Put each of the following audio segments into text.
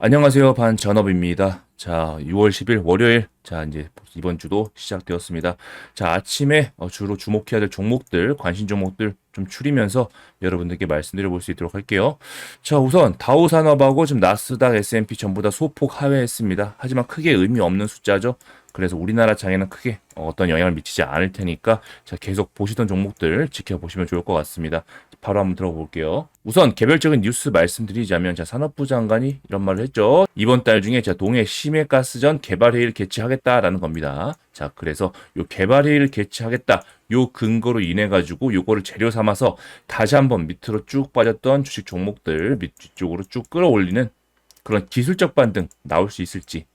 안녕하세요. 반 전업입니다. 자, 6월 10일 월요일. 자, 이제 이번 주도 시작되었습니다. 자, 아침에 어, 주로 주목해야 될 종목들, 관심 종목들 좀 추리면서 여러분들께 말씀드려 볼 수 있도록 할게요. 자, 우선 다우 산업하고 지금 나스닥, S&P 전부 다 소폭 하회했습니다. 하지만 크게 의미 없는 숫자죠. 그래서 우리나라 장에는 크게 어떤 영향을 미치지 않을 테니까 자, 계속 보시던 종목들 지켜보시면 좋을 것 같습니다. 바로 한번 들어볼게요. 우선 개별적인 뉴스 말씀드리자면 자, 산업부 장관이 이런 말을 했죠. 이번 달 중에 자, 동해 심해가스전 개발회의를 개최하겠다라는 겁니다. 자, 그래서 요 개발회의를 개최하겠다. 요 근거로 인해 가지고 요거를 재료 삼아서 다시 한번 밑으로 쭉 빠졌던 주식 종목들 밑쪽으로 쭉 끌어올리는 그런 기술적 반등 나올 수 있을지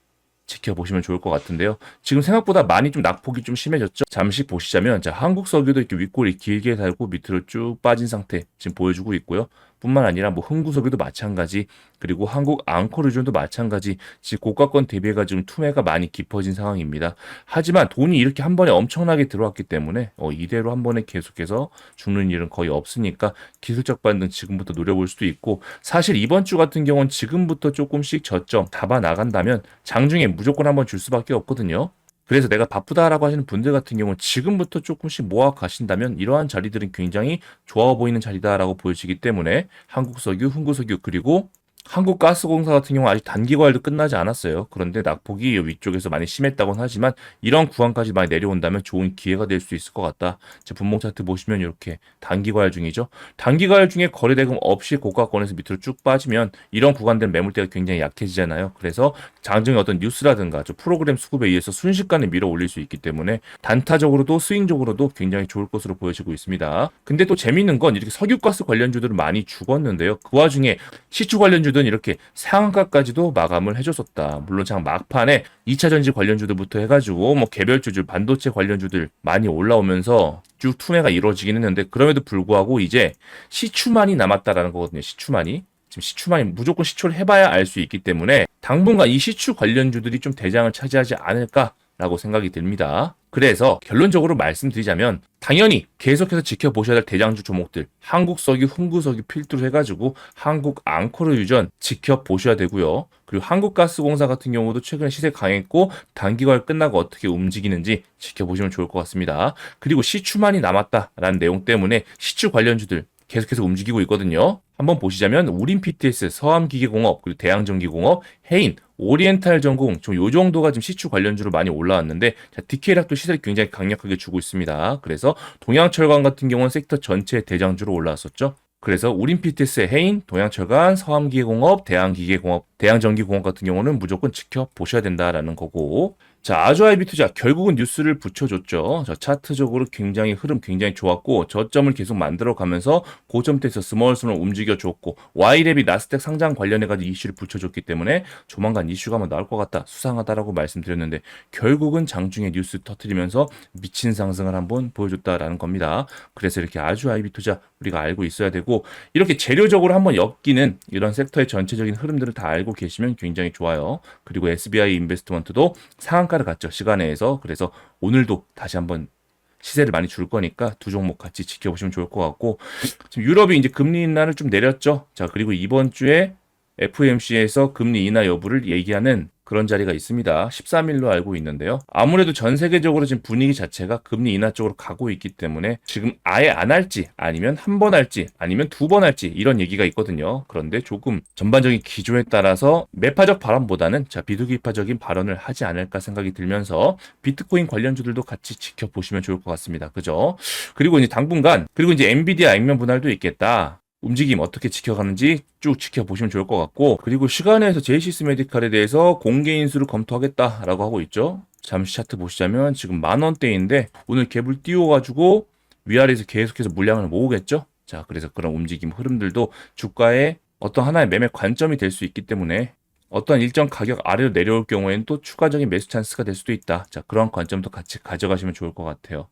지켜보시면 좋을 것 같은데요. 지금 생각보다 많이 좀 낙폭이 좀 심해졌죠. 잠시 보시자면 자, 한국 석유도 이렇게 윗골이 길게 달고 밑으로 쭉 빠진 상태 지금 보여주고 있고요. 뿐만 아니라 뭐 흥구석유도 마찬가지 그리고 한국 앙코르존도 마찬가지 지금 고가권 대비해가 지금 투매가 많이 깊어진 상황입니다. 하지만 돈이 이렇게 한 번에 엄청나게 들어왔기 때문에 어, 이대로 한 번에 계속해서 죽는 일은 거의 없으니까 기술적 반등 지금부터 노려볼 수도 있고 사실 이번 주 같은 경우는 지금부터 조금씩 저점 잡아 나간다면 장중에 무조건 한번 줄 수밖에 없거든요. 그래서 내가 바쁘다라고 하시는 분들 같은 경우는 지금부터 조금씩 모아 가신다면 이러한 자리들은 굉장히 좋아 보이는 자리다라고 보여지기 때문에 한국석유, 흥구석유 그리고 한국가스공사 같은 경우 아직 단기 과열도 끝나지 않았어요. 그런데 낙폭이 위쪽에서 많이 심했다고는 하지만 이런 구간까지 많이 내려온다면 좋은 기회가 될 수 있을 것 같다. 제 분목 차트 보시면 이렇게 단기 과열 중이죠. 단기 과열 중에 거래대금 없이 고가권에서 밑으로 쭉 빠지면 이런 구간들은 매물대가 굉장히 약해지잖아요. 그래서 장중에 어떤 뉴스라든가 저 프로그램 수급에 의해서 순식간에 밀어 올릴 수 있기 때문에 단타적으로도 스윙적으로도 굉장히 좋을 것으로 보여지고 있습니다. 근데 또 재밌는 건 이렇게 석유가스 관련주들은 많이 죽었는데요. 그 와중에 시추 관련주 들은 이렇게 상한가까지도 마감을 해줬었다. 물론 장 막판에 2차 전지 관련주들부터 해가지고 뭐 개별주들, 반도체 관련주들 많이 올라오면서 쭉 투매가 이루어지긴 했는데 그럼에도 불구하고 이제 시추만이 남았다라는 거거든요. 시추만이. 지금 시추만이 무조건 시초를 해봐야 알 수 있기 때문에 당분간 이 시추 관련주들이 좀 대장을 차지하지 않을까라고 생각이 듭니다. 그래서 결론적으로 말씀드리자면 당연히 계속해서 지켜보셔야 될 대장주 종목들 한국석유, 흥구석유 필두로 해가지고 한국 앙코르 유전 지켜보셔야 되고요. 그리고 한국가스공사 같은 경우도 최근에 시세 강했고 단기과열 끝나고 어떻게 움직이는지 지켜보시면 좋을 것 같습니다. 그리고 시추만이 남았다라는 내용 때문에 시추 관련주들 계속해서 움직이고 있거든요. 한번 보시자면 우린 PTS, 서암기계공업, 그리고 대양전기공업, 해인, 오리엔탈 전공 좀 요 정도가 지금 시추 관련주로 많이 올라왔는데 자, 디케이락도 시세를 굉장히 강력하게 주고 있습니다. 그래서 동양철강 같은 경우는 섹터 전체 대장주로 올라왔었죠. 그래서 우린 PTS, 해인, 동양철강, 서암기계공업, 대양기계공업, 대양전기공업 같은 경우는 무조건 지켜보셔야 된다라는 거고 자, 아주아이비 투자 결국은 뉴스를 붙여줬죠. 자, 차트적으로 굉장히 흐름 굉장히 좋았고 저점을 계속 만들어 가면서 고점대에서 스몰스몰 움직여줬고 와이랩이 나스닥 상장 관련해가지고 이슈를 붙여줬기 때문에 조만간 이슈가 한번 나올 것 같다 수상하다라고 말씀드렸는데 결국은 장중에 뉴스 터트리면서 미친 상승을 한번 보여줬다라는 겁니다. 그래서 이렇게 아주아이비 투자 우리가 알고 있어야 되고 이렇게 재료적으로 한번 엮이는 이런 섹터의 전체적인 흐름들을 다 알고 계시면 굉장히 좋아요. 그리고 SBI 인베스트먼트도 상한가 시가를 갔죠. 시간에서. 그래서 오늘도 다시 한번 시세를 많이 줄 거니까 두 종목 같이 지켜보시면 좋을 것 같고 지금 유럽이 이제 금리 인하를 좀 내렸죠. 자 그리고 이번 주에 FOMC에서 금리 인하 여부를 얘기하는 그런 자리가 있습니다. 13일로 알고 있는데요. 아무래도 전 세계적으로 지금 분위기 자체가 금리 인하 쪽으로 가고 있기 때문에 지금 아예 안 할지 아니면 한 번 할지 아니면 두 번 할지 이런 얘기가 있거든요. 그런데 조금 전반적인 기조에 따라서 매파적 발언보다는 자 비둘기파적인 발언을 하지 않을까 생각이 들면서 비트코인 관련주들도 같이 지켜보시면 좋을 것 같습니다. 그죠? 그리고 이제 당분간 그리고 이제 엔비디아 액면 분할도 있겠다. 움직임 어떻게 지켜가는지 쭉 지켜보시면 좋을 것 같고 그리고 시간에서 제이시스 메디칼에 대해서 공개 인수를 검토하겠다라고 하고 있죠. 잠시 차트 보시자면 지금 만 원대인데 오늘 갭을 띄워가지고 위아래에서 계속해서 물량을 모으겠죠. 자 그래서 그런 움직임 흐름들도 주가의 어떤 하나의 매매 관점이 될 수 있기 때문에 어떤 일정 가격 아래로 내려올 경우에는 또 추가적인 매수 찬스가 될 수도 있다. 자 그런 관점도 같이 가져가시면 좋을 것 같아요.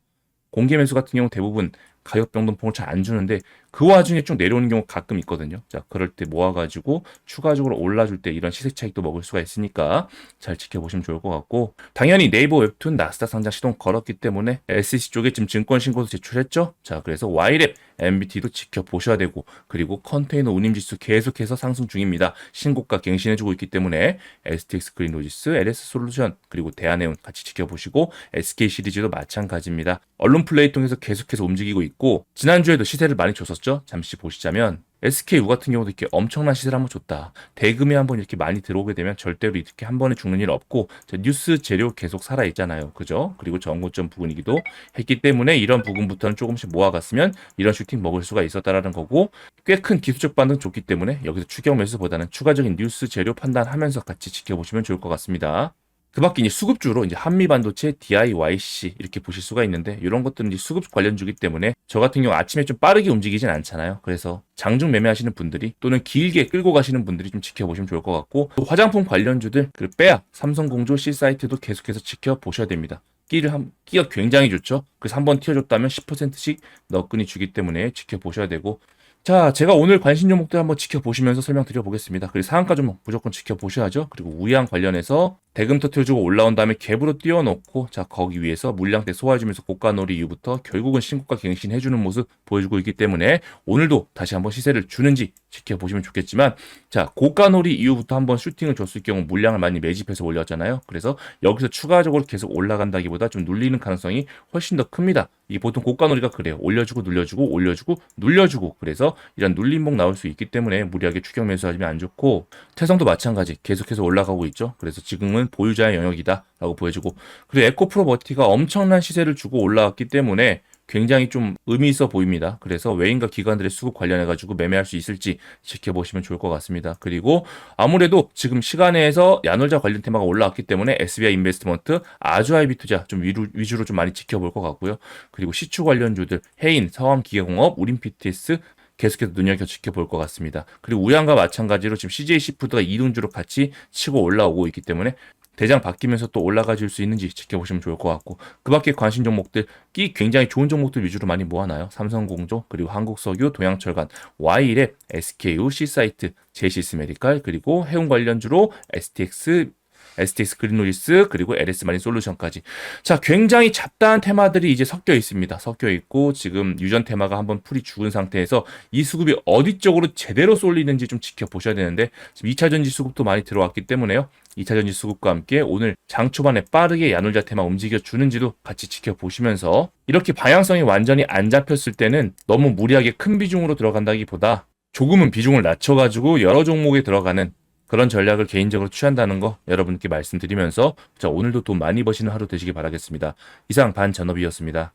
공개 매수 같은 경우 대부분 가격 변동폭을 잘 안 주는데 그 와중에 쭉 내려오는 경우 가끔 있거든요. 자, 그럴 때 모아가지고 추가적으로 올라줄 때 이런 시세 차익도 먹을 수가 있으니까 잘 지켜보시면 좋을 것 같고 당연히 네이버 웹툰 나스닥 상장 시동 걸었기 때문에 SEC 쪽에 지금 증권 신고도 제출했죠. 자, 그래서 와이랩 MBT도 지켜보셔야 되고 그리고 컨테이너 운임 지수 계속해서 상승 중입니다. 신고가 갱신해주고 있기 때문에 STX 그린로지스, LS 솔루션 그리고 대한해운 같이 지켜보시고 SK 시리즈도 마찬가지입니다. 언론 플레이 통해서 계속해서 움직이고 있고 지난주에도 시세를 많이 줬었죠. 잠시 보시자면 SKU 같은 경우도 이렇게 엄청난 시세를 한번 줬다. 대금이 한번 이렇게 많이 들어오게 되면 절대로 이렇게 한 번에 죽는 일 없고 자, 뉴스 재료 계속 살아 있잖아요. 그죠? 그리고 정고점 부분이기도 했기 때문에 이런 부분부터는 조금씩 모아갔으면 이런 슈팅 먹을 수가 있었다라는 거고 꽤 큰 기술적 반등 좋기 때문에 여기서 추격 매수보다는 추가적인 뉴스 재료 판단하면서 같이 지켜보시면 좋을 것 같습니다. 그 밖에 이제 수급주로 이제 한미반도체, DIYC 이렇게 보실 수가 있는데 이런 것들은 이제 수급 관련주기 때문에 저 같은 경우 아침에 좀 빠르게 움직이진 않잖아요. 그래서 장중 매매하시는 분들이 또는 길게 끌고 가시는 분들이 좀 지켜보시면 좋을 것 같고 또 화장품 관련주들 그 빼야 삼성공조 C 사이트도 계속해서 지켜보셔야 됩니다. 끼를 한 끼가 굉장히 좋죠. 그래서 한 번 튀어줬다면 10%씩 너끈히 주기 때문에 지켜보셔야 되고 자, 제가 오늘 관심 종목들 한번 지켜보시면서 설명드려 보겠습니다. 그리고 상한가 종목 무조건 지켜보셔야죠. 그리고 우양 관련해서 대금 터트려주고 올라온 다음에 갭으로 띄워놓고 자 거기 위에서 물량대 소화해주면서 고가놀이 이후부터 결국은 신고가 갱신해주는 모습 보여주고 있기 때문에 오늘도 다시 한번 시세를 주는지 지켜보시면 좋겠지만 자 고가놀이 이후부터 한번 슈팅을 줬을 경우 물량을 많이 매집해서 올렸잖아요. 그래서 여기서 추가적으로 계속 올라간다기보다 좀 눌리는 가능성이 훨씬 더 큽니다. 이 보통 고가놀이가 그래요. 올려주고 눌려주고 올려주고 눌려주고 그래서 이런 눌림목 나올 수 있기 때문에 무리하게 추격 매수하시면 안 좋고 태성도 마찬가지 계속해서 올라가고 있죠. 그래서 지금은 보유자의 영역이다라고 보여주고 그리고 에코프로 버티가 엄청난 시세를 주고 올라왔기 때문에 굉장히 좀 의미 있어 보입니다. 그래서 외인과 기관들의 수급 관련해 가지고 매매할 수 있을지 지켜보시면 좋을 것 같습니다. 그리고 아무래도 지금 시간에서 야놀자 관련 테마가 올라왔기 때문에 SBI 인베스트먼트, 아주아이비 투자 좀 위로, 위주로 좀 많이 지켜볼 것 같고요. 그리고 시추 관련주들 해인, 서암기계공업, PTS 계속해서 눈여겨 지켜볼 것 같습니다. 그리고 우양과 마찬가지로 지금 CJ 시푸드가 이동주로 같이 치고 올라오고 있기 때문에 대장 바뀌면서 또 올라가 줄수 있는지 지켜보시면 좋을 것 같고 그 밖에 관심 종목들 끼 굉장히 좋은 종목들 위주로 많이 모아놔요. 삼성공조 그리고 한국석유, 동양철관, Y랩, SKU, C사이트, 제시스 메디칼 그리고 해운 관련주로 STX STX 그린로지스 그리고 LS 마린 솔루션까지. 자 굉장히 잡다한 테마들이 이제 섞여 있습니다. 섞여 있고 지금 유전 테마가 한번 풀이 죽은 상태에서 이 수급이 어디 쪽으로 제대로 쏠리는지 좀 지켜보셔야 되는데 지금 2차 전지 수급도 많이 들어왔기 때문에요. 2차 전지 수급과 함께 오늘 장 초반에 빠르게 야놀자 테마 움직여 주는지도 같이 지켜보시면서 이렇게 방향성이 완전히 안 잡혔을 때는 너무 무리하게 큰 비중으로 들어간다기보다 조금은 비중을 낮춰가지고 여러 종목에 들어가는 그런 전략을 개인적으로 취한다는 거 여러분께 말씀드리면서 자 오늘도 돈 많이 버시는 하루 되시기 바라겠습니다. 이상 반전업이었습니다.